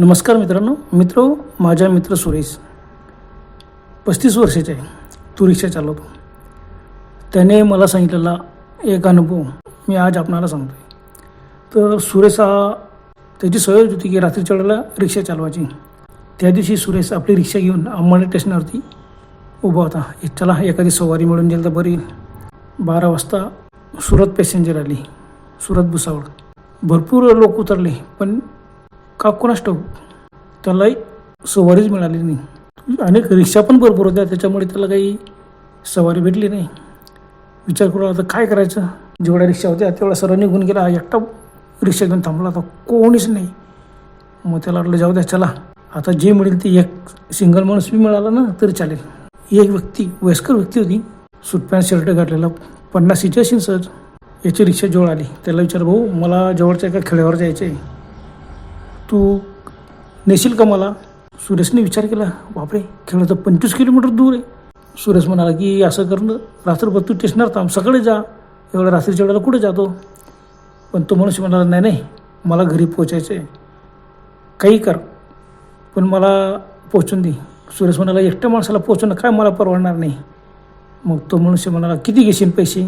नमस्कार मित्रांनो मित्र माझ्या मित्र सुरेश पस्तीस वर्षाचा आहे तो रिक्षा चालवतो त्याने मला सांगितलेला एक अनुभव मी आज आपणाला सांगतो आहे तर सुरेश हा त्याची सवय होती की रात्रीच्या वेळेला रिक्षा चालवायची. त्या दिवशी सुरेश आपली रिक्षा घेऊन अंबाडी स्टेशनवरती उभा होता. चला एखादी सवारी मिळून गेली तर बरी. बारा वाजता सुरत पॅसेंजर आली. सुरत भुसावळ. भरपूर लोक उतरले पण का कोणास ठाऊक त्यालाही सवारीच मिळाली नाही. अनेक रिक्षा पण भरपूर होत्या. त्याच्यामुळे त्याला काही सवारी भेटली नाही. विचार करू आता काय करायचं? जेवढ्या रिक्षा होत्या तेवढा सरळ निघून गेला. एकटा रिक्षा घेऊन थांबला आता कोणीच नाही. मग त्याला वाटलं जाऊ द्या चला. आता जे मिळेल ते एक सिंगल माणूस बी मिळाला ना तरी चालेल. एक व्यक्ती वयस्कर व्यक्ती होती. सूट पॅन्ट शर्ट घातलेला. पन्नास सीची असेल सहज. याची रिक्षा जवळ आली. त्याला विचार भाऊ मला जवळच्या एका खेड्यावर जायचं आहे तू नेशील का मला? सुरेशने विचार केला बापरे खेळ तर पंचवीस किलोमीटर दूर आहे. सुरेश म्हणाला की असं करणं रात्रभर तू स्टेशनवर थांब सकाळी जा. एवढ्या रात्रीच्या वेळेला कुठे जातो? पण तो मनुष्य म्हणाला नाही नाही मला घरी पोचायचं आहे काही कर पण मला पोचून दे. सुरेश म्हणाला एकट्या माणसाला पोचवणं काय मला परवडणार नाही. मग तो मनुष्य म्हणाला किती घेशील पैसे?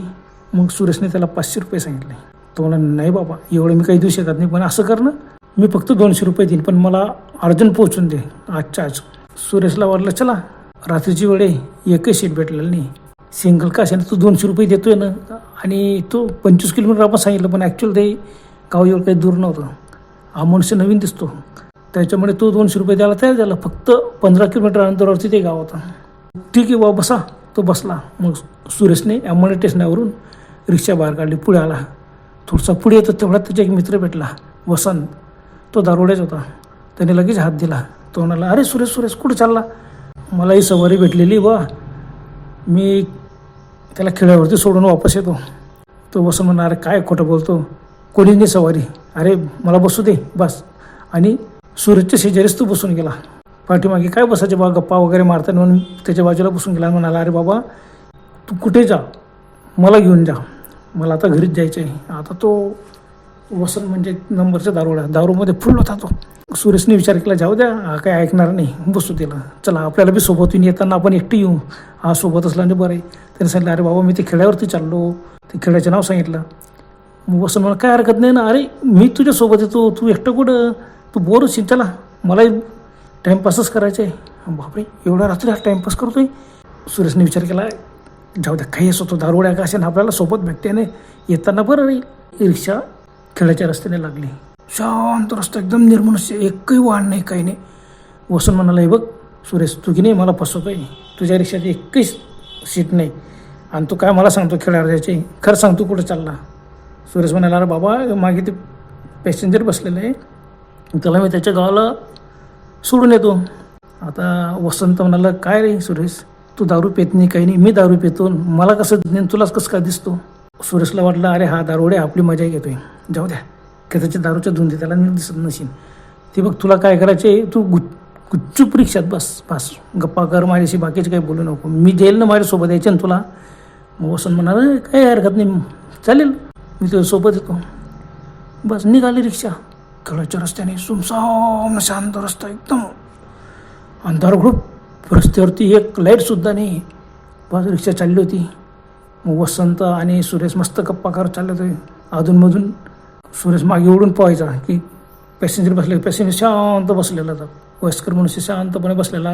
मग सुरेशने त्याला पाचशे रुपये सांगितले. तो म्हणाला नाही बाबा एवढं मी काही देऊ शकत नाही पण असं करणं मी फक्त दोनशे रुपये देईन पण मला अर्जंट पोहोचून दे. आजच्या आज सुरेशला वाटलं चला. रात्रीची वेळ आहे एकही सीट भेटलेलं नाही. सिंगल का असेल तू दोनशे रुपये देतोय ना. आणि तो पंचवीस किलोमीटर आपण सांगितलं पण ॲक्च्युअल ते गाव एवढं काही दूर नव्हतं. हा मनुष्य नवीन दिसतो. त्याच्यामुळे तो दोनशे रुपये द्यायला तयार झाला. फक्त पंधरा किलोमीटर अंतरावरती ते गाव होतं. ठीक आहे बाबा बसा. तो बसला. मग सुरेशने अंमळी स्टेशनावरून रिक्षा बाहेर काढली. पुढे आला. थोडासा पुढे येतो तेवढा त्याचा एक मित्र भेटला. वसंत. तो दारोड्याच होता. त्याने लगेच हात दिला. तो म्हणाला अरे सुरेश सुरेश कुठं चालला? मला ही सवारी भेटलेली बा मी त्याला खेड्यावरती सोडून वापस येतो. तो बसून म्हणा अरे काय खोटं बोलतो? कोणी नाही सवारी. अरे मला बसू दे बस. आणि सूरजच्या शेजारीच तू बसून गेला. पाठीमागे काय बसायचे बा गप्पा वगैरे मारताना म्हणून त्याच्या बाजूला बसून गेला म्हणाला अरे बाबा तू कुठे जा? मला घेऊन जा. मला आता घरीच जायचं आहे आता तो वसन म्हणजे नंबरचा दारोडा दारूमध्ये फुल होता तो. सुरेशने विचार केला जाऊ द्या हा काय ऐकणार नाही बसू त्याला. चला आपल्याला बी सोबत येऊन येताना आपण एकटी येऊ. हा सोबत असला आणि बरं आहे. त्याने सांगितलं अरे बाबा मी ते खेड्यावरती चाललो. ते खेड्याचं नाव सांगितलं. मग वसन मला काय हरकत नाही ना अरे मी तुझ्यासोबत येतो तू एकटं कुठं? तू बोर होशील चला. मलाही टाईमपासच करायचं आहे बापरे एवढ्या रात्री हा टाईमपास आहे सुरेशने विचार केला जाऊ द्या काही असो तो दारोड्या का असेल आपल्याला सोबत भेटते नाही येताना बरं रे रिक्षा खेळाच्या रस्त्याने लागली. शांत रस्ता एकदम निर्मनुष्य एकही वाहन नाही काही नाही. वसंत म्हणाला हे बघ सुरेश तुझी नाही मला फसवतोय? तुझ्या रिक्षात एकही सीट नाही. आणि तू काय मला सांगतो खेळायला जायचे? खरं सांगतो कुठं चालला? सुरेश म्हणाला अरे बाबा मागे ते पॅसेंजर बसलेलं आहे त्याला मी त्याच्या गावाला सोडून येतो. आता वसंत म्हणाला काय रे सुरेश तू दारू पेत नाही काही नाही. मी दारू पेतो. मला कसं तुलाच कसं काय दिसतो? सुरेशला वाटलं अरे हा दारोडे आपली मजा घेतोय. जाऊ द्या. त्याच्या दारूच्या धुंदी त्याला नीट दिसत नसेल. ते बघ तुला काय करायचे तू गुच् गुच्चू रिक्षात बस बस. गप्पा कर माझ्याशी बाकीचे काही बोलू नको. मी जाईल ना माझ्यासोबत यायचे ना तुला. मग वसंत म्हणाल काही हरकत नाही. चालेल मी तुझ्यासोबत येतो. बस निघाली रिक्षा. कळच्या रस्त्याने सुमसाम शांत रस्ता एकदम. अंधार रस्त्यावरती एक लाईटसुद्धा नाही. बस रिक्षा चालली होती. वसंत आणि सुरेश मस्त गप्पा करत चालले होते. अधूनमधून सुरेश मागे ओढून पोहायचा की पॅसेंजर बसले पॅसेंजर शांत बसलेला होता. वयस्कर मनुष्य शांतपणे बसलेला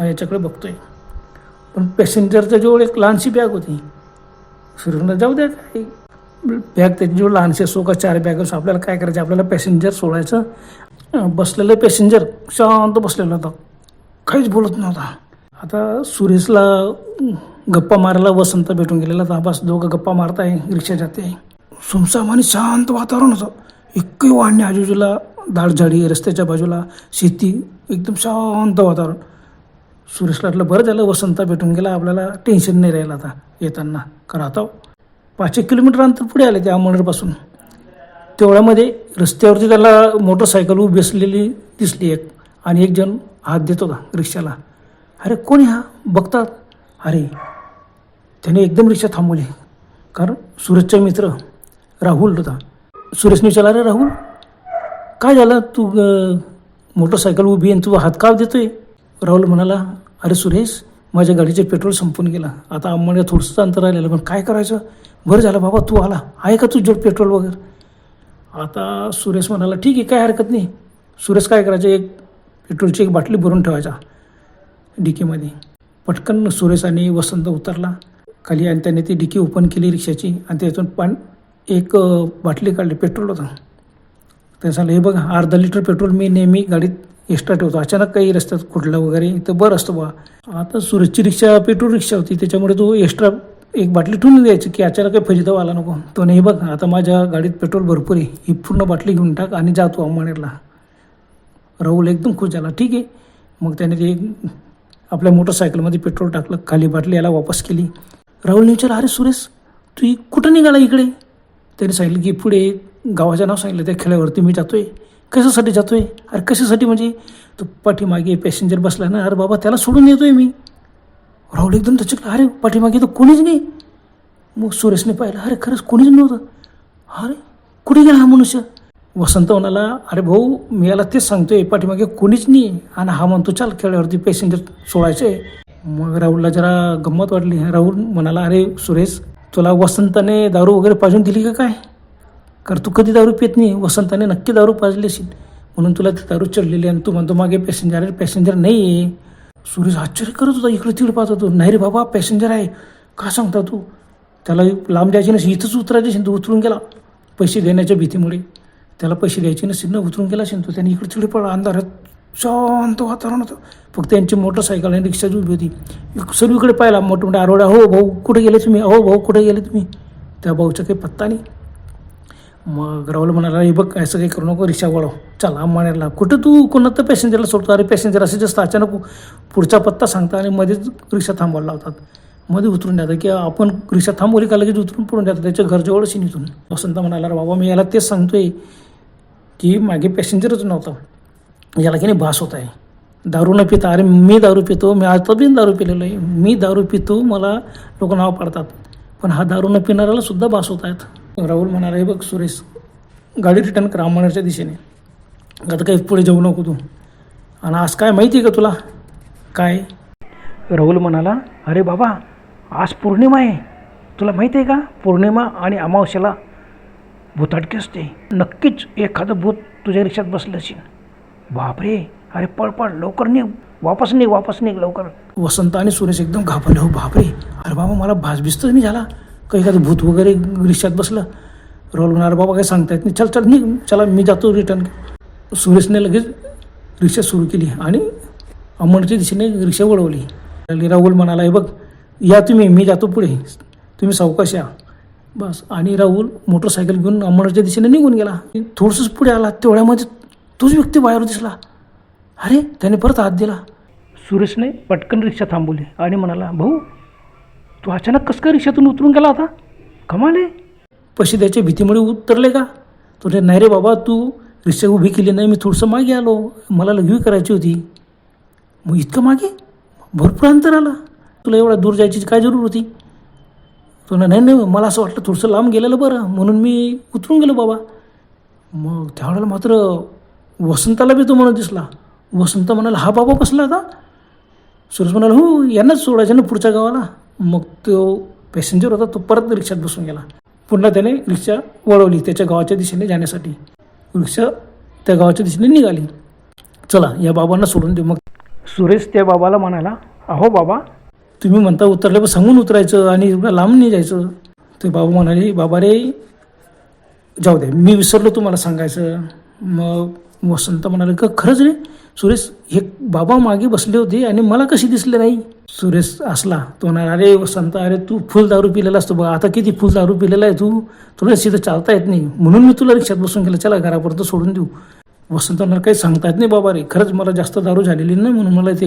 याच्याकडे बघतोय. पण पॅसेंजरच्या जवळ एक लहानशी बॅग होती. सुरेशला जाऊ द्या काय बॅग त्याच्याजवळ लहानशी असो का चार बॅग असो आपल्याला काय करायचं? आपल्याला पॅसेंजर सोडायचं. बसलेलं पॅसेंजर शांत बसलेला होता. काहीच बोलत नव्हता. आता सुरेशला गप्पा मारायला वसंत भेटून गेलेला होता बस दोघं गप्पा मारताय रिक्षा जाते. सुमसाम आणि शांत वातावरण होतं. इतकी वाढणे आजूबाजूला दाळझाडी रस्त्याच्या बाजूला शेती एकदम शांत वातावरण. सुरेशला वाटलं बरं झालं वसंत भेटून गेला आपल्याला टेन्शन नाही राहिलं आता येताना. कारण आता पाच एक किलोमीटर अंतर पुढे आले त्या अमळनेरपासून. तेवढ्यामध्ये रस्त्यावरती त्याला मोटरसायकल उभी असलेली दिसली एक. आणि एक जण हात देत होता रिक्षाला. अरे कोणी हा? बघतात? अरे त्याने एकदम रिक्षा थांबवली. कारण सूरजचा मित्र राहुल होता. सुरेशने विचारला अरे राहुल काय झालं? तू मोटरसायकल उभी आहे आणि तू हात का देतोय? राहुल म्हणाला अरे सुरेश माझ्या गाडीचे पेट्रोल संपून गेलं. आता आम्हाला थोडंसं अंतर राहिलेलं. पण काय करायचं? बरं झालं बाबा तू आला. आहे का तुझ्या पेट्रोल वगैरे? आता सुरेश म्हणाला ठीक आहे काय हरकत नाही. सुरेश काय करायचं? एक पेट्रोलची एक बाटली भरून ठेवायचा डिकीमध्ये. पटकन सुरेश आणि वसंत उतरला. खाली आणि त्याने ती डिकी ओपन केली रिक्षाची आणि त्यातून पाण एक बाटली काढली पेट्रोल होतं. त्याने सांगलं हे बघा अर्धा लिटर पेट्रोल मी नेहमी गाडीत एक्स्ट्रा ठेवतो. अचानक काही रस्त्यात कुठला वगैरे तर बरं असतं बा आता सुरेशची रिक्षा पेट्रोल रिक्षा होती. त्याच्यामुळे तो एक्स्ट्रा एक बाटली ठेवून द्यायची की अचानक काही फजिताव आला नको. तो नाही बघ आता माझ्या गाडीत पेट्रोल भरपूर आहे. ही पूर्ण बाटली घेऊन टाक आणि जातो अंबाणेरला राहुल एकदम खुश झाला. ठीक आहे. मग त्याने ते आपल्या मोटरसायकलमध्ये पेट्रोल टाकलं खाली बाटली याला वापस केली. राहुलने विचारलं अरे सुरेश तू कुठं निघाला इकडे? त्याने सांगितलं की पुढे गावाचं नाव सांगितलं त्या खेळावरती मी जातोय. कशासाठी जातोय? अरे कशासाठी म्हणजे? तो पाठीमागे पॅसेंजर बसला ना अरे बाबा त्याला सोडून येतोय मी. राहुल एकदम दचकला अरे पाठीमागे तर कोणीच नाही. मग सुरेशने पाहिलं अरे खरंच कोणीच नव्हतं. अरे कुठे गेला हा मनुष्य? वसंत म्हणाला अरे भाऊ मी याला तेच सांगतोय पाठीमागे कोणीच नाही आणि हा म्हणतो चाल खेळावरती पॅसेंजर सोडायचे. मग राहुलला जरा गंमत वाटली. राहुल म्हणाला अरे सुरेश तुला वसंताने दारू वगैरे पाजून दिली का काय? कारण तू कधी दारू पित नाही वसंताने नक्की दारू पाजली असेल. म्हणून तुला ती दारू चढलेली आणि तू म्हणतो मागे पॅसेंजर अरे पॅसेंजर नाही आहे सुरेश आश्चर्य करत होता इकडे तिकडे पाहत होतो. नाही रे बाबा पॅसेंजर आहे. का सांगता तू? त्याला लांब द्यायची नसेल इथंच उतरायची असेल तू उतरून गेला पैसे देण्याच्या भीतीमुळे. त्याला पैसे द्यायचे नसेल ना उतरून गेला असेल तो त्याने इकडे तिकडे पडला अंधारात शांत वातावरण होतं. फक्त त्यांची मोटरसायकल आणि रिक्षाची उभी होती. सर्वीकडे पाहिला मोठे मोठे आरोड्या हो भाऊ कुठे गेले तुम्ही? अहो भाऊ कुठे गेले तुम्ही? त्या भाऊचा काही पत्ता नाही. मग राहुल म्हणाला हे बघ असं काही करू नको रिक्षा वळव. चला अंबानेरला कुठं तू? कोणतं पॅसेंजरला सोडतो. अरे पॅसेंजर असे जास्त अचानक पुढचा पत्ता सांगता आणि मध्येच रिक्षा थांबवायला लावतात. मध्ये उतरून द्यातात की आपण रिक्षा थांबवली का? लगेच उतरून पडून द्यातात त्याच्या घरजवळच असेल इथून. वसंत म्हणाला बाबा मी याला तेच सांगतोय. की मागे पॅसेंजरच नव्हता. याला की नाही भास होत आहे. दारू न पिता अरे मी दारू पितो मी आता बी दारू पिलेलो आहे. मी दारू पितो मला लोक नाव पाडतात. पण हा दारू न पिणाऱ्याला सुद्धा भास होत आहेत. राहुल म्हणाला हे बघ सुरेश गाडी रिटर्न कर अंमळनेरच्या दिशेने. आता काही पुढे जाऊ नको तू. आणि आज काय माहिती आहे का तुला? काय? राहुल म्हणाला अरे बाबा आज पौर्णिमा आहे. तुला माहिती आहे का? पौर्णिमा आणि अमावस्याला भूताटकी असते. नक्कीच एखादं भूत तुझ्या रिक्षात बसलं असेल. बापरे अरे पळ पळ लवकर निघ. वापस निघ वापस निघ लवकर. वसंत आणि सुरेश एकदम घाबरले. हो बापरे. अरे बाबा मला भासभिस्तच नाही झाला. काही एखादं भूत वगैरे रिक्षात बसलं. रोल होणार अरे बाबा काय सांगता येत नाही. चल चल निघ. चला मी जातो रिटर्न सुरेशने लगेच रिक्षा सुरू केली आणि अमरच्या दिशेने रिक्षा वळवली. राहुल म्हणाला हे बघ या तुम्ही. मी जातो पुढे. तुम्ही सावकाश या. बस. आणि राहुल मोटरसायकल घेऊन अंबरच्या दिशेने निघून गेला. थोडंसंच पुढे आला तेवढ्यामध्ये तोच व्यक्ती बाहेर दिसला. अरे त्याने परत हात दिला. सुरेशने पटकन रिक्षा थांबवली आणि म्हणाला भाऊ तू अचानक कसं काय रिक्षातून उतरून गेला होता? कमाले पैसे द्यायच्या भीतीमुळे उतरले का? तो रे नाही रे बाबा तू रिक्षा उभी केली नाही मी थोडंसं मागे आलो. मला लघवी करायची होती. मग इतकं मागे? भरपूर अंतर आला. तुला एवढा दूर जायची काय जरूर होती? तो नाही नाही मला असं वाटलं थोडंसं लांब गेलेलं बरं म्हणून मी उतरून गेलो बाबा. मग त्यावेळेला मात्र वसंताला बी तो म्हणत दिसला. वसंत म्हणाला हा बाबा बसला आता? सुरेश म्हणाला हो यांनाच सोडायचं ना पुढच्या गावाला. मग तो पॅसेंजर होता तो परत रिक्षात बसून गेला. पुन्हा त्याने रिक्षा वळवली त्याच्या गावाच्या दिशेने जाण्यासाठी. रिक्षा त्या गावाच्या दिशेने निघाली. चला या बाबांना सोडून देऊ. मग सुरेश त्या बाबाला म्हणाला अहो बाबा तुम्ही म्हणता उतरलं पण सांगून उतरायचं आणि एवढं लांब नाही जायचं. ते बाबा म्हणाले बाबा रे जाऊ दे मी विसरलो तुम्हाला सांगायचं. मग वसंत म्हणाले का खरंच रे सुरेश हे बाबा मागे बसले होते आणि मला कशी दिसले नाही? सुरेश असला तो म्हणाला अरे वसंत अरे तू फुल दारू पिलेला असतो बघा आता किती फुल दारू पिलेला आहे तू? तुला सीधं चालता येत नाही. म्हणून मी तुला रिक्षात बसून गेलं चला घरापर्यंत सोडून देऊ. वसंत म्हणाला काही सांगता येत नाही बाबा रे खरंच मला जास्त दारू झालेली नाही म्हणून मला ते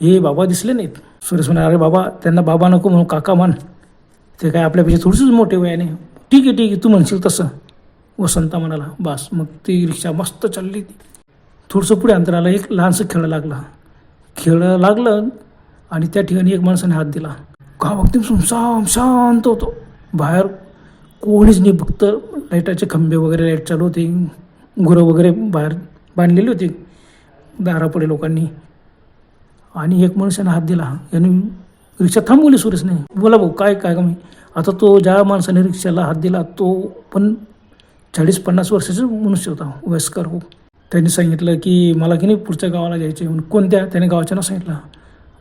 हे बाबा दिसले नाहीत. सुरेश म्हणाले अरे बाबा त्यांना बाबा नको म्हणून काका म्हण. ते काय आपल्यापेक्षा थोडीशीच मोठे वयाने. ठीक आहे ठीक आहे तू म्हणशील तसं. वसंता म्हणाला बास मग ती रिक्षा मस्त चालली ती. थोडंसं पुढे अंतराला एक लहानसं खेळ लागला. खेळ लागलं आणि त्या ठिकाणी एक माणसाने हात दिला. का बघते सुमसाम शांत होतो. बाहेर कोणीच नाही फक्त लाईटाचे खंबे वगैरे लाइट चालू होते. गुरं वगैरे बाहेर बांधलेली होती. दारापुढे लोकांनी. आणि एक मनुष्याने हात दिला. यांनी रिक्षा थांबवली सुरेशने. बोला भाऊ काय काय कमी? आता तो ज्या माणसाने रिक्षाला हात दिला तो पण चाळीस पन्नास वर्षाचा मनुष्य होता वयस्कर हो. त्यांनी सांगितलं की मला की नाही पुढच्या गावाला जायचे म्हणून. कोणत्या? त्याने गावाच्या नाव सांगितलं.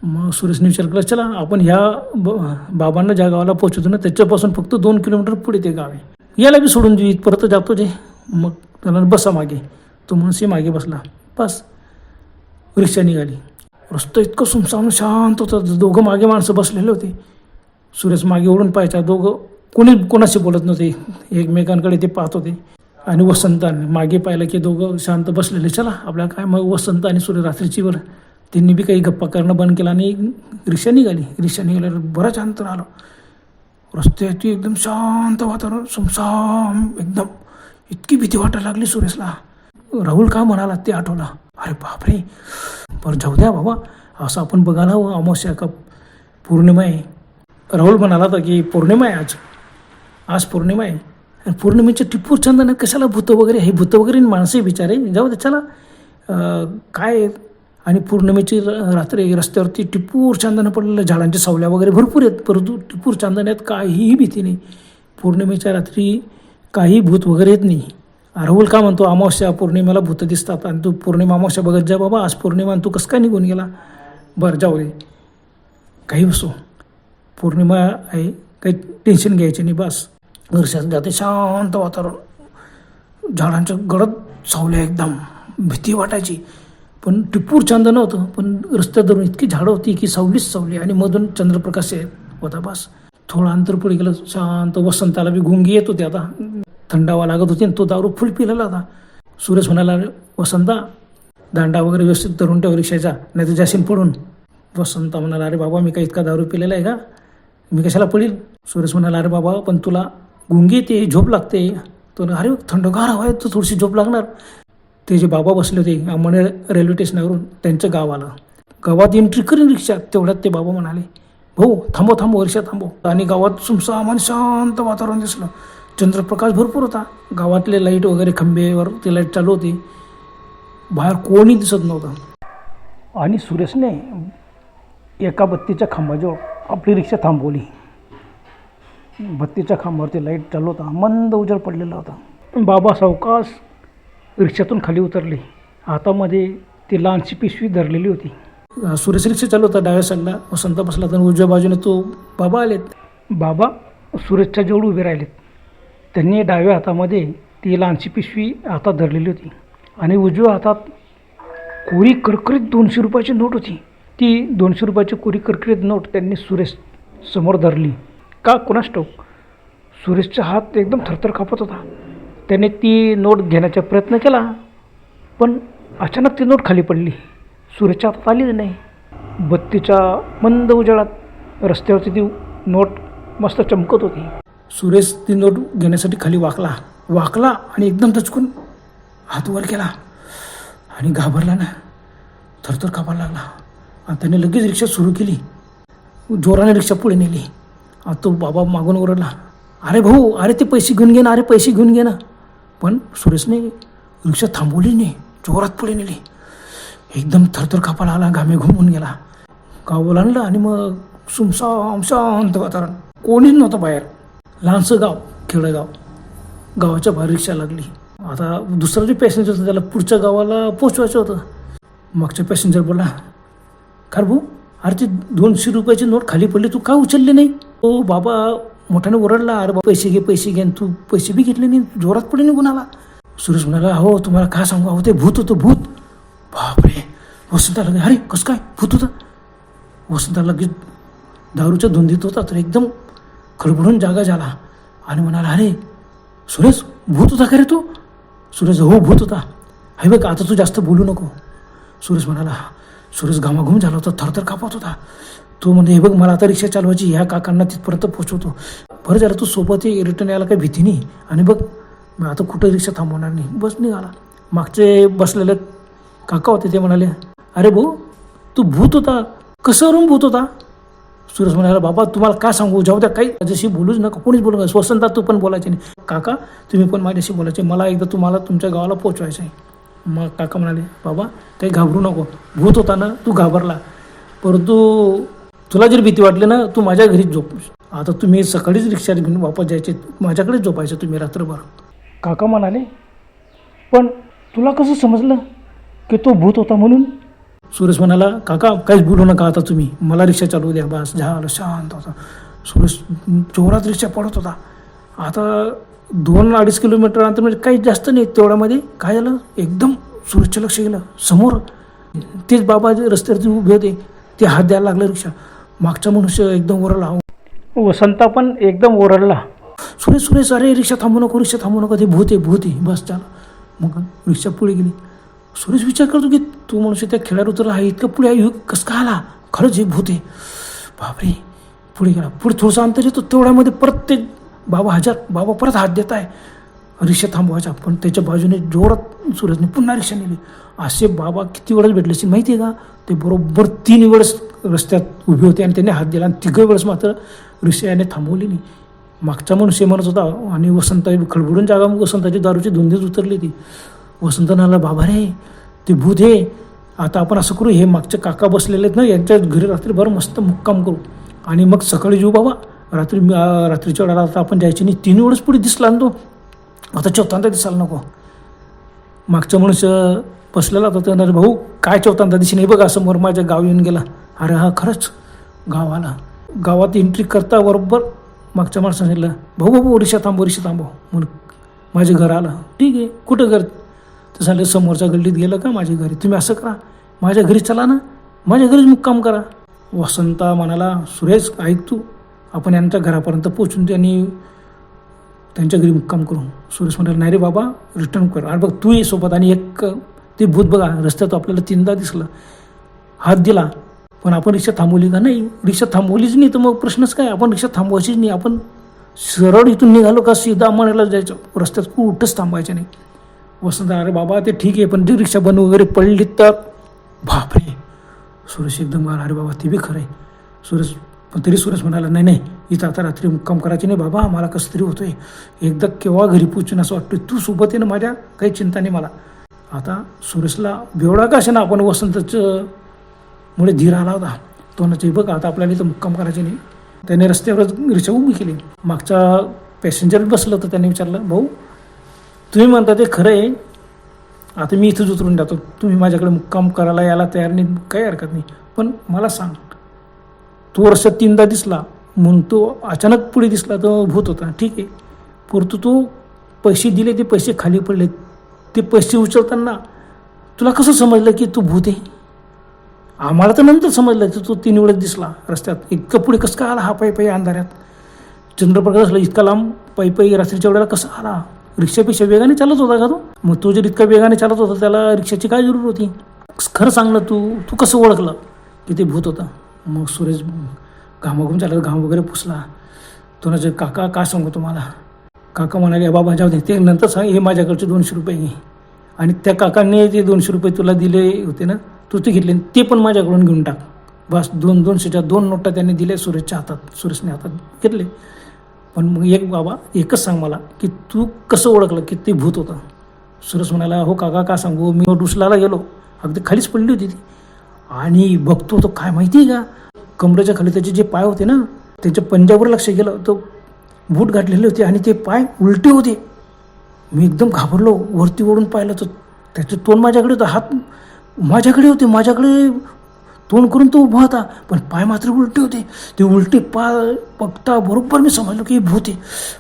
मग सुरेशने विचार केला चला आपण ह्या ब बाबांना ज्या गावाला पोहोचवतो ना त्याच्यापासून फक्त दोन किलोमीटर पुढे ते गाव आहे. याला बी सोडून देऊ परत जातो जे. मग त्याला बसा मागे. तो मनुष्य मागे बसला. बस. रिक्षा निघाली. रस्ता इतकं सुमसान शांत होता. दोघं मागे माणसं बसलेले होते. सुरेश मागे ओढून पाहायचा. दोघं कोणी कोणाशी बोलत नव्हते. एकमेकांकडे ते पाहत होते. आणि वसंताने मागे पाहिलं की दोघं शांत बसलेले. चला आपल्याला काय मग वसंत आणि सूर्य रात्रीची वर त्यांनी बी काही गप्पा करणं बंद केलं आणि रिक्षा निघाली. रिक्षा निघाल्यावर बराच अंतर आलं रस्त्याची एकदम शांत वातावरण सुमसाम एकदम. इतकी भीती वाटायला लागली सुरेशला. राहुल का म्हणाला? ते आठवला. अरे बापरे. बरं जाऊ द्या बाबा. असं आपण बघायला हवं अमावस्या का पौर्णिमा आहे. राहुल म्हणाला होता की पौर्णिमा आहे आज. आज पौर्णिमा आहे. आणि पौर्णिमेचे टिपूर चंदन कशाला भूतं वगैरे? हे भूतं वगैरे माणसं बिचारे. जाऊ दे चला. काय आहे? आणि पौर्णिमेची र- रात्री रस्त्यावरती टिपूर चांदणं पडलेलं झाडांच्या सावल्या वगैरे भरपूर आहेत. परंतु टिपूर चांदण्यात काहीही भीती नाही. पौर्णिमेच्या रात्री काही भूत वगैरे येत नाही. राहुल का म्हणतो अमावस्या पौर्णिमेला भूत दिसतात. आणि तू पौर्णिमा अमावस्या बघत जा बाबा आज पौर्णिमा आणि तू कसं काय निघून गेला? बरं जाऊ दे. काही बसो. पौर्णिमा आहे काही टेन्शन घ्यायचे नाही बस. वर्षात जाते शांत वातावरण. झाडांचं गडद सावल्या एकदम. भीती वाटायची. पण टिपूर चांद नव्हतं पण रस्त्या धरून इतकी झाडं होती की सावलीच सावली. आणि मधून चंद्रप्रकाश होता बस. थोडं अंतर पुढे गेलं शांत वसंताला बी घुंगी येत होती आता. थंडावा लागत होती आणि तो दारू फुल पिलेला होता. सुरेश म्हणाला वसंता दांडा वगैरे व्यवस्थित धरून ठेव रिक्षाचा नाही तर जाशील पडून वसंता म्हणाला अरे बाबा मी काय इतका दारू पिलेला आहे का? मी कशाला पडील सुरेश म्हणाला अरे बाबा पण तुला गुंगी येते झोप लागते. तो अरे थंडगार हवा आहे तर थोडीशी झोप लागणार. ते जे बाबा बसले होते आंबणे रेल्वे स्टेशनवरून त्यांचं गाव आलं. गावात एंट्री करीन रिक्षा तेवढ्यात ते बाबा म्हणाले भाऊ थांबव थांबव रिक्षा थांबव आणि गावात सुमसाम शांत वातावरण दिसलं. चंद्रप्रकाश भरपूर होता. गावातले लाइट वगैरे खंबेवर ते लाइट चालू होती. बाहेर कोणी दिसत नव्हतं. आणि सुरेशने एका बत्तीच्या खांबाजवळ आपली रिक्षा थांबवली. बत्तीच्या खांबावरती लाइट चालू होता. मंद उजेड पडलेला होता. बाबा सावकाश रिक्षातून खाली उतरले. हातामध्ये ती लहानशी पिशवी धरलेली होती. सुरेश रिक्षा चालू होता. डाव्या साईडला वसंत बसला तर उजव्या बाजूने तो बाबा आलेत. बाबा सुरेशच्या जवळ उभे राहिलेत. त्यांनी डाव्या हातामध्ये ती लहानशी पिशवी हातात धरलेली होती. आणि उजव्या हातात कोरी करकरीत दोनशे रुपयाची नोट होती. ती दोनशे रुपयाची कोरी करकरीत नोट त्यांनी सुरेश समोर धरली. का कोणास ठाऊक? सुरेशचा हात एकदम थरथर कापत होता. त्याने ती नोट घेण्याचा प्रयत्न केला पण अचानक ती नोट खाली पडली. सुरेशच्या हातात आलीच नाही. बत्तीच्या मंद उजाळात रस्त्यावरती ती नोट मस्त चमकत होती. सुरेश ती नोट घेण्यासाठी खाली वाकला. वाकला आणि एकदम दचकून हात वर केला. आणि घाबरला ना थरथर कापायला लागला. आणि त्याने लगेच रिक्षा सुरू केली. जोराने रिक्षा पुढे नेली. आता तो बाबा मागून ओरडला अरे भाऊ अरे ते पैसे घेऊन घे ना अरे पैसे घेऊन घे ना. पण सुरेशने रिक्षा थांबवली नाही जोरात पुढे नेली. एकदम थरथर कापायला आला घामे घुमून गेला. गाव ओलांडलं आणि मग सुमसाम शांत वातावरण. कोणीच नव्हतं बाहेर. लहानसं गाव खेडेगाव. गावाच्या बाहेर रिक्षा लागली. आता दुसरा जे पॅसेंजर होता त्याला पुढच्या गावाला पोचवायचं होतं. मागच्या पॅसेंजर बोला खर भाऊ अरे ती दोनशे रुपयाची नोट खाली पडली तू का उचलली नाही? ओ बाबा मोठ्याने ओरडला अरे बा पैसे घे पैसे घे आणि तू पैसे बी घेतले नाही जोरात पडले नाही कुणाला सुरेश म्हणाला हो तुम्हाला काय सांगू? अहो ते भूत होतं भूत. बापरे वसंताला लगे अरे कसं काय? भूत होतं? वसंता लगेच दारूच्या धुंदीत होता तर एकदम खडबडून जागा झाला. आणि म्हणाला अरे सुरेश भूत होता का रे तू? सुरेश हो भूत होता. हे बघ आता तू जास्त बोलू नको. सुरेश म्हणाला सुरेश घामाघूम झाला होता थरथर कापत होता. तो म्हणजे हे बघ मला आता रिक्षा चालवायची ह्या काकांना तिथपर्यंत पोहोचवतो बरं झालं तू सोबत ये रिटर्न यायला काही भीती नाही. आणि बघ मी आता कुठं रिक्षा थांबवणार नाही. बस निघाला. मागचे बसलेले काका होते ते म्हणाले अरे भाऊ तू भूत होता? कशावरून भूत होता? सूरज म्हणाला बाबा तुम्हाला काय सांगू? जाऊ द्या काही माझ्याशी बोलूच नका. कोणीच बोलू नका. स्वसंता तू पण बोलायचे नाही. काका तुम्ही पण माझ्याशी बोलायचे. मला एकदा तुम्हाला तुमच्या गावाला पोचवायचं आहे. मग काका म्हणाले बाबा काही घाबरू नको. भूत होता ना तू घाबरला. परंतु तुला जर भीती वाटली ना तू माझ्या घरीच झोप आता तुम्ही सकाळीच रिक्षा घेऊन वापस जायचे. माझ्याकडेच झोपायचं तुम्ही रात्रभर. काका म्हणाले पण तुला कसं समजलं की तो भूत होता म्हणून? सुरेश म्हणाला काका काहीच बोलू नका आता तुम्ही. मला रिक्षा चालवू द्या बस. झालं शांत होता. सुरेश जोरात रिक्षा पडत होता. आता दोन अडीच किलोमीटर अंतर म्हणजे काही जास्त नाही तेवढ्यामध्ये काय झालं? एकदम सुरेशचं लक्ष गेलं. समोर तेच बाबा जे रस्त्यावरती उभे होते ते हात द्यायला लागले रिक्षा. मागचा मनुष्य एकदम ओरडला वसंता पण एकदम ओरडला. सुरेश सुरेश अरे रिक्षा थांबू नको रिक्षा थांबू नको ते भूत आहे भूत आहे. बस झालं. मग रिक्षा पुढे गेली. सुरेश विचार करतो की तो मनुष्य त्या खेळाडू उतरला आहे इतकं पुढे आहे कसं का आला? खरंच हे भूत आहे. बापरे. पुढे गेला. पुढे थोडंसं अंतर येतो तेवढ्यामध्ये परत ते बाबा हजार बाबा परत हात देत आहे. रिक्षा थांबवायचा पण त्याच्या बाजूने जोरात सूरजने पुन्हा रिक्षा नेली. असे बाबा किती वेळेस भेटले असेल माहिती आहे का? ते बरोबर तीन वेळेस रस्त्यात उभे होते आणि त्यांनी हात दिला आणि तिघं वेळेस मात्र रिक्षा याने थांबवली नाही. मागचा मनुष्य म्हणत होता आणि वसंताची खडबडून जागा वसंताची दारूची धुंदीच उतरली ती. वसंत म्हणाला बाबा रे ते भूत हे. आता आपण असं करू हे मागचे काका बसलेले आहेत ना यांच्या घरी रात्रीभर मस्त मुक्काम करू. आणि मग सकाळी येऊ बाबा. रात्री रात्रीच्या वेळेला आता आपण जायचे नाही. तीन वेळेस पुढे दिसला ना तो. आता चौथांदा दिसायला नको. मागचा मनुष्य बसलेला होता त्यांना भाऊ काय चौथांदा दिशी नाही बघा समोर माझ्या गाव येऊन गेला. अरे हा खरंच? गाव आला. गावात एंट्री करता बरोबर. मागच्या माणसाने सांगितलं. भाऊ भाऊ ओरिशा थांबव ओरिशा थांबव. म्हणून माझे घर आलं ठीक आहे. कुठं घर? तर झालं समोरच्या गल्लीत गेलं का माझ्या घरी? तुम्ही असं करा. माझ्या घरी चला ना. माझ्या घरीच मुक्काम करा. वसंता म्हणाला सुरेश ऐक तू. आपण यांच्या घरापर्यंत पोचून त्यांनी त्यांच्या घरी मुक्काम करू. सुरेश म्हणाला नाही रे बाबा रिटर्न कर. अरे बघ तू ये सोबत आणि एक ते भूत बघा रस्त्यात आपल्याला तीनदा दिसलं. हात दिला. पण आपण रिक्षा थांबवली का नाही? रिक्षा थांबवलीच नाही तर मग प्रश्नच काय? आपण रिक्षा थांबवायचीच नाही. आपण सरळ इथून निघालो का? सीधा म्हणायला जायचं. रस्त्यात कुठंच थांबायचं नाही. वसंत अरे बाबा ते ठीक आहे पण ती रिक्षा बंद वगैरे पडली तर? बापरे. सुरेश एकदम आला अरे बाबा ते बी खरं आहे सुरेश पण तरी सुरेश म्हणाला नाही नाही इथं आता रात्री मुक्काम करायची नाही बाबा मला कसं तरी होतोय. एकदा केव्हा घरी पोचून असं वाटतं तू सोबत आहे ना माझ्या काही चिंता नाही मला. आता सुरेशला बेवडा का असे ना आपण वसंतचं? मुळे धीर आला होता. तो म्हणायचे बघ आता आपल्याला इथं मुक्काम करायचे नाही. त्याने रस्त्यावरच रिक्षा उभी केली. मागचा पॅसेंजर बसलं तर त्याने विचारलं भाऊ तुम्ही म्हणता ते खरं आहे. आता मी इथंच उतरून जातो. तुम्ही माझ्याकडे मुक्काम करायला यायला तयार नाही काही हरकत नाही. पण मला सांग तो वर्षात तीनदा दिसला म्हणून तो अचानक पुढे दिसला तो भूत होता. ठीक आहे. परंतु तो पैसे दिले ते पैसे खाली पडले. ते पैसे उचलताना तुला कसं समजलं की तू भूत आहे? आम्हाला तर नंतर समजलं की तो तीन वेळेस दिसला रस्त्यात. इतकं पुढे कसं आला हा पायी पायी अंधाऱ्यात चंद्रप्रकाश असला इतका लांब पायी पायी रात्रीच्या वेळेला कसा आला? रिक्षापेक्षा वेगाने चालत होता का तो? मग तो जर इतका वेगाने चालत होता त्याला रिक्षाची काय जरूर होती? खरं सांग ना तू तू कसं ओळखलं? की ते भूत होता. मग सुरेश घामाघूम चालत घाम वगैरे पुसला. तो ना काका काय सांगू तुम्हाला? काका म्हणाले बाबा जाऊ दे. ते नंतर सांग हे माझ्याकडचे दोनशे रुपये घे. आणि त्या काकांनी ते दोनशे रुपये तुला दिले होते ना तू ते घेतले ते पण माझ्याकडून घेऊन टाक. बस दोन दोनशेच्या दोन नोटा त्यांनी दिल्या सुरेशच्या हातात सुरेशने हातात घेतले. पण मग एक बाबा एकच सांग मला की तू कसं ओळखलं की ते भूत होतं? सुरस म्हणाला हो काका का सांगू? मी डुसलाला गेलो. अगदी खालीच पडली होती ती. आणि बघतो तो काय माहिती आहे का? कमरेच्या खाली त्याचे जे पाय होते ना त्याच्या पंजाबवर लक्ष गेलं तो बूट घातलेले होते आणि ते पाय उलटे होते. मी एकदम घाबरलो. वरती ओढून पाहिलं तर त्याचं तोंड माझ्याकडे होतं हात माझ्याकडे होते माझ्याकडे तोंड करून तो उभा होता पण पाय मात्र उलटे होते. ते उलटे पाय बघता बरोबर मी समजलो की हे भूत आहे.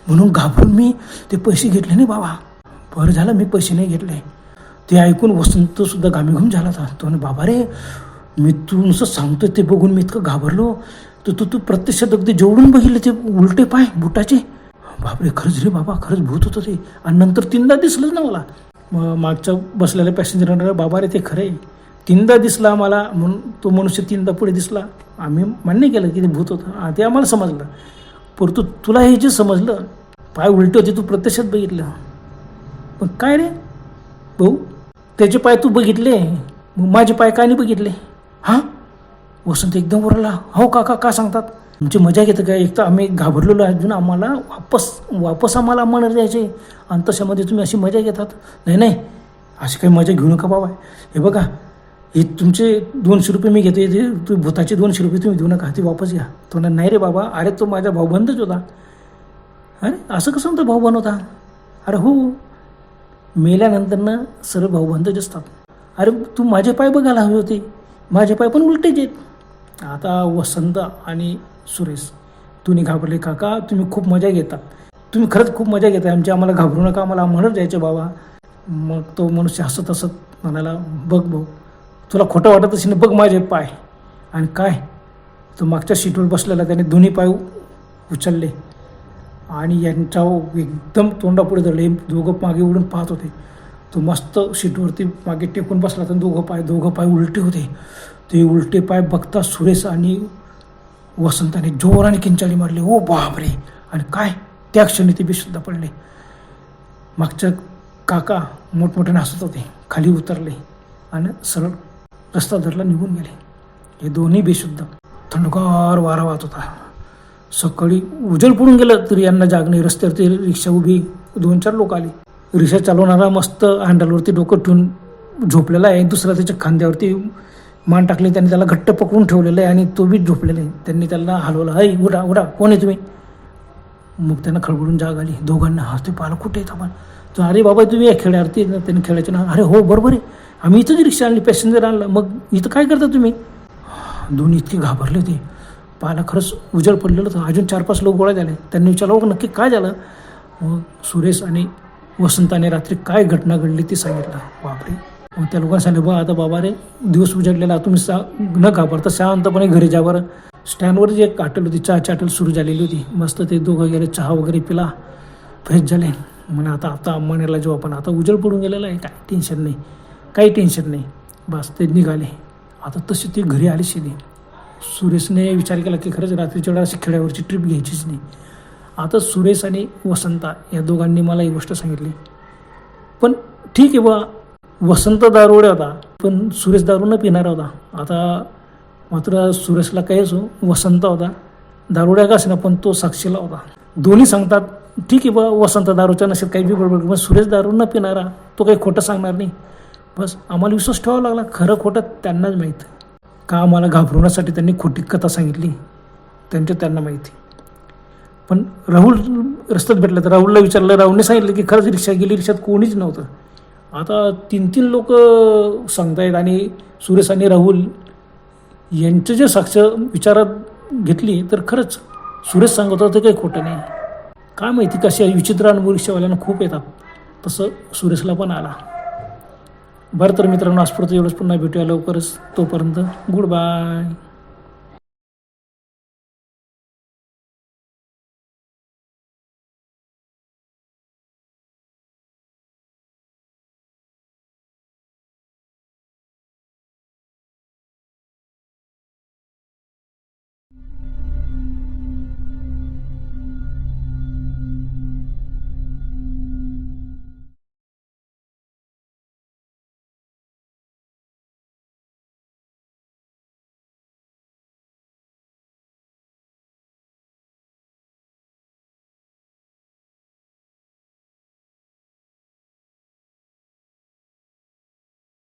म्हणून घाबरून मी ते पैसे घेतले नाही बाबा. बरं झालं मी पैसे नाही घेतले. ते ऐकून वसंत सुद्धा घामीघूम झाला होता. तो म्हणे, बाबा रे मी तू नुसतं सांगतोय ते बघून मी इतकं घाबरलो. तर तू तू प्रत्यक्षात अगदी जेवढून बघितलं ते उलटे पाय बुटाचे. बापरे खरंच रे बाबा खरंच भूत होतं ते. आणि नंतर तीनदा दिसलंच ना मला. मग मागच्या बसलेल्या पॅसेंजर बाबा रे ते खरं आहे. तीनदा दिसला आम्हाला म्हणून तो मनुष्य तीनदा पुढे दिसला. आम्ही मान्य केलं की ते भूत होतं. हां ते आम्हाला समजलं. परंतु तुला हे जे समजलं पाय उलटे होते तू प्रत्यक्षात बघितलं. मग काय रे? भाऊ त्याचे पाय तू बघितले? मग माझे पाय काय नाही बघितले? हां? वसंत एकदम उरला हो काका का सांगतात? तुमची मजा घेतं काय एक तर आम्ही घाबरलेलो अजून आम्हाला वापस वापस आम्हाला आम्हाला द्यायचे आणि तशामध्ये तुम्ही अशी मजा घेतात. नाही नाही. अशी काही मजा घेऊ नका बाबा. हे बघा हे तुमचे दोनशे रुपये मी घेतो ते तू भूताचे दोनशे रुपये तुम्ही देऊ नका ते वापस घ्या. तो नाही रे बाबा अरे तो माझा भाऊबंदच होता. अरे असं कसं म्हणतो भाऊ बनवता? अरे हो मेल्यानंतरनं सर्व भाऊबंदच असतात. अरे तू माझे पाय बघायला हवे होते. माझे पाय पण उलटेच आहेत. आता वसंत आणि सुरेश तुम्ही घाबरले काका तुम्ही खूप मजा घेता. तुम्ही खरंच खूप मजा घेता आमची आम्हाला घाबरू नका आम्हाला म्हणत जायचं बाबा. मग तो मनुष्य हसत हसत म्हणाला बघ भाऊ तुला खोटं वाटत असेल बघ माझे पाय. आणि काय? तो मागच्या सीटवर बसलेला त्याने दोन्ही पाय उचलले. आणि यांच्या एकदम तोंडापुढे धरले दोघं मागे उडून पाहत होते. तो मस्त सीटवरती मागे टेकून बसला तर दोघं पाय दोघं पाय उलटे होते. ते उलटे पाय बघता सुरेश आणि वसंताने जोराने किंचाळी मारली. ओ बापरे! आणि काय? त्या क्षणी ते बेशुद्ध पडले. मागच्या काका मोठमोठ्याने हसत होते. खाली उतरले. आणि सरळ रस्ता धरला निघून गेले. हे दोन्ही बेशुद्ध. थंडगार वारा वाहत होता. सकाळी उजल पडून गेलं तरी यांना जागणे. रस्त्यावरती रिक्षा उभी दोन चार लोक आले. रिक्षा चालवणारा मस्त हँडलवरती डोकं ठेवून झोपलेला आहे. दुसरा त्याच्या खांद्यावरती मान टाकली. त्यांनी त्याला घट्ट पकडून ठेवलेलं आहे आणि तो बी झोपलेला आहे. त्यांनी त्याला हलवलं हई उडा उडा कोण आहे तुम्ही? मग त्यांना खळबळून जाग आली. दोघांना हा ते पाहिलं कुठे येत आपण? अरे बाबा तुम्ही या खेळावरती त्यांनी खेळायचे ना अरे हो बरोबर आहे. आम्ही इथंच रिक्षा आणली पॅसेंजर आणला. मग इथं काय करता तुम्ही? दोन्ही इतके घाबरले होते. पाहायला खरंच उजळ पडलेलं होतं. अजून चार पाच लोक गोळा झाले. त्यांनी विचारलं "हो, नक्की काय झालं? मग सुरेश आणि वसंताने रात्री काय घटना घडली ते सांगितलं. बापरे. मग त्या लोकांना सांगितलं बा आता बाबा रे दिवस उजाडलेला तुम्ही सा न घाबरता शांतपणे घरी जा बरं. स्टँडवर जी एक हॉटेल होती चहाची हॉटेल सुरू झालेली होती. मस्त ते दोघं गेले चहा वगैरे पिला फ्रेश झाले. म्हणे आता आता म्हणायला जेव्हा आपण आता उजळ पडून गेलेला आहे काय टेन्शन नाही. काही टेन्शन नाही. बस ते निघाले. आता तशी ती घरी आले शिदे सुरेशने विचार केला की खरंच रात्रीच्या वेळा अशी खेड्यावरची ट्रिप घ्यायचीच नाही. आता सुरेश आणि वसंता या दोघांनी मला ही गोष्ट सांगितली. पण ठीक आहे बा वसंत दारुड्या होता पण सुरेश दारू न पिणारा होता. आता मात्र सुरेशला काही असो वसंत होता दारुड्या का असेना पण तो साक्षीला होता. दोन्ही सांगतात ठीक आहे बा वसंत दारूच्या नसेल काही बी बरोबर पण सुरेश दारू न पिणारा तो काही खोटं सांगणार नाही. बस आम्हाला विश्वास ठेवावा लागला. खरं खोटं त्यांनाच माहीत. का आम्हाला घाबरवण्यासाठी त्यांनी खोटी कथा सांगितली? त्यांच्या त्यांना माहिती. पण राहुल रस्त्यात भेटला तर राहुलला विचारलं राहुलने सांगितलं की खरंच रिक्षा गेली रिक्षात कोणीच नव्हतं. आता तीन तीन लोक सांगतायत आणि सुरेश आणि राहुल यांचं जे साक्ष विचारात घेतली तर खरंच सुरेश सांगत होतं काही खोटं नाही. काय माहिती कशी विचित्र अनुभव रिक्षावाल्यांना खूप येतात. तसं सुरेशला पण आला. बरं तर मित्रांनो आजपर्यंत एवढंच. पुन्हा भेटूया लवकरच. तोपर्यंत गुड बाय.